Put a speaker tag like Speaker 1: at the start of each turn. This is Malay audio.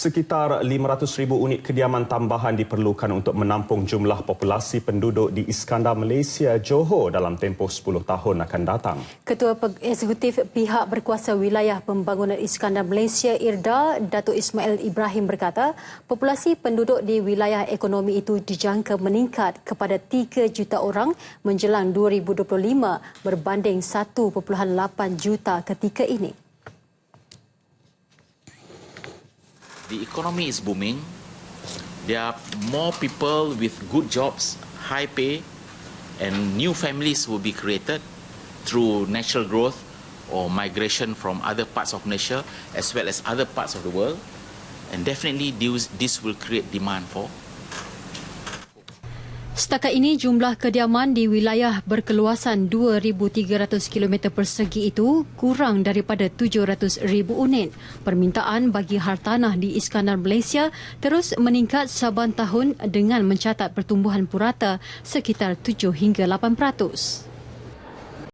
Speaker 1: Sekitar 500,000 unit kediaman tambahan diperlukan untuk menampung jumlah populasi penduduk di Iskandar Malaysia Johor dalam tempoh 10 tahun akan datang.
Speaker 2: Ketua Eksekutif Pihak Berkuasa Wilayah Pembangunan Iskandar Malaysia IRDA, Datuk Ismail Ibrahim berkata, populasi penduduk di wilayah ekonomi itu dijangka meningkat kepada 3 juta orang menjelang 2025 berbanding 1.8 juta ketika ini.
Speaker 3: The economy is booming. There are more people with good jobs, high pay, and new families will be created through natural growth or migration from other parts of Malaysia as well as other parts of the world. And definitely this, will create demand for
Speaker 2: Setakat ini jumlah kediaman di wilayah berkeluasan 2,300 km persegi itu kurang daripada 700,000 unit. Permintaan bagi hartanah di Iskandar Malaysia terus meningkat saban tahun dengan mencatat pertumbuhan purata sekitar 7 hingga 8%.